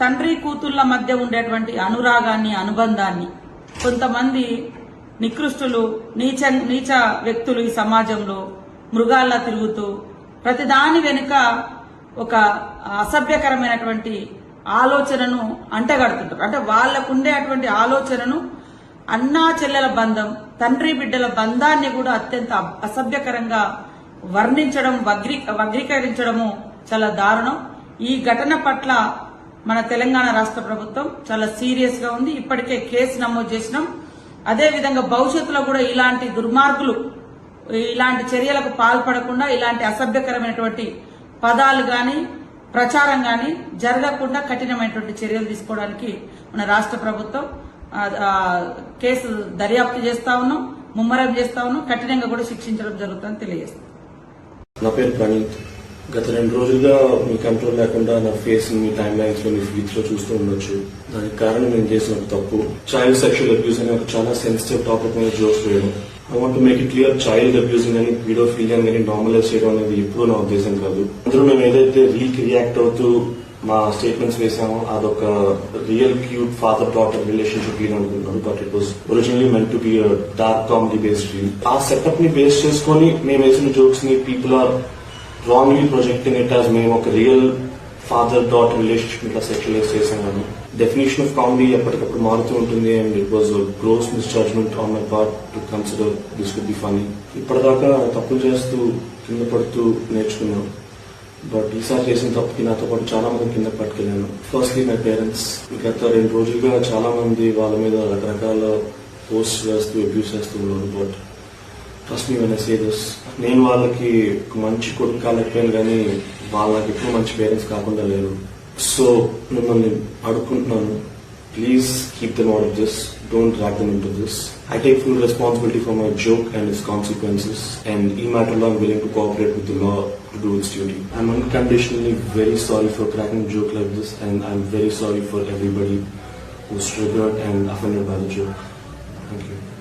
తండ్రి కూతుళ్ళ మధ్య ఉండేటువంటి అనురాగాన్ని అనుబంధాన్ని కొంతమంది నికృష్టులు నీచ నీచ వ్యక్తులు ఈ సమాజంలో మృగాల్లా తిరుగుతూ ప్రతిదాని వెనుక ఒక అసభ్యకరమైనటువంటి ఆలోచనను అంటగడుతుంటారు. అంటే వాళ్ళకుండే ఉండేటువంటి ఆలోచనను అన్నా చెల్లెల బంధం తండ్రి బిడ్డల బంధాన్ని కూడా అత్యంత అసభ్యకరంగా వర్ణించడం వగ్రీ వగ్రీకరించడము చాలా దారుణం. ఈ ఘటన పట్ల మన తెలంగాణ రాష్ట్ర ప్రభుత్వం చాలా సీరియస్గా ఉంది. ఇప్పటికే కేసు నమోదు చేసినాం. అదే విధంగా భవిష్యత్తులో కూడా ఇలాంటి దుర్మార్గులు ఇలాంటి చర్యలకు పాల్పడకుండా ఇలాంటి అసభ్యకరమైనటువంటి పదాలు గాని ప్రచారం గాని జరగకుండా కఠినమైనటువంటి చర్యలు తీసుకోవడానికి మన రాష్ట్ర ప్రభుత్వం కేసు దర్యాప్తు చేస్తా ఉన్నాం ముమ్మరం చేస్తా ఉన్నాం. కఠినంగా కూడా శిక్షించడం జరుగుతుందని తెలియజేస్తాం. నా పేరు ప్రణీత్. గత రెండు రోజులుగా మీ కంట్రోల్ లేకుండా నా ఫేస్ మీ టైమ్ లైన్స్లో మీ ఫీడ్స్లో చూస్తూ ఉండొచ్చు. దానికి కారణం నేను చేసిన ఒక తప్పు. చైల్డ్ సెక్షువల్ అబ్యూస్ అనే ఒక చాలా సెన్సిటివ్ టాపిక్ మీద జోక్స్ వేయడం. I want make it clear child abusing అని పీడోఫీలియా కానీ నార్మలైజ్ చేయడం అనేది ఎప్పుడూ నా ఉద్దేశం కాదు. అందులో మేము ఏదైతే రీక్ రియాక్ట్ అవుతూ మా స్టేట్మెంట్స్ వేసామో అదొక real cute father daughter relationship అనుకుంటున్నాను. But it was originally meant to be dark comedy based feel ఆ సెటప్ని బేస్ చేసుకొని మేము వేసిన జోక్స్ని people are wrongly projecting it as మేము ఒక రియల్ ఫాదర్ డాట్ రిలేషన్షిప్ ఇట్లా సెక్యులైజ్ చేసాము డెఫినేషన్ ఆఫ్ కామెడీ ఎప్పటికప్పుడు మారుతూ ఉంటుంది and it was gross misjudgement on my part to consider this would be funny ఇప్పటిదాకా తప్పులు చేస్తూ కింద పడుతూ నేర్చుకున్నాను బట్ ఈసారి చేసిన తప్పుకి నాతో పాటు చాలా మంది కింద పట్టుకెళ్ళాను. ఫస్ట్లీ మై పేరెంట్స్ గత రెండు రోజులుగా చాలా మంది వాళ్ళ మీద రకరకాల పోస్ట్ చేస్తూ అబ్యూస్ చేస్తూ ఉన్నారు. But trust me when say this నేను వాళ్ళకి మంచి కొడుకు కాలేకపోయాను కానీ వాళ్ళకి ఎప్పుడు మంచి పేరెంట్స్ కాకుండా లేరు. సో మిమ్మల్ని అడుక్కుంటున్నాను. Please keep them out of this don't drag them into this I take full responsibility for my joke and its consequences and ఈ మ్యాటర్లో I'm willing to cooperate with law to do its duty I'm unconditionally very sorry for cracking joke like this and I'm very very for everybody everybody who's triggered and offended by the joke. Thank you.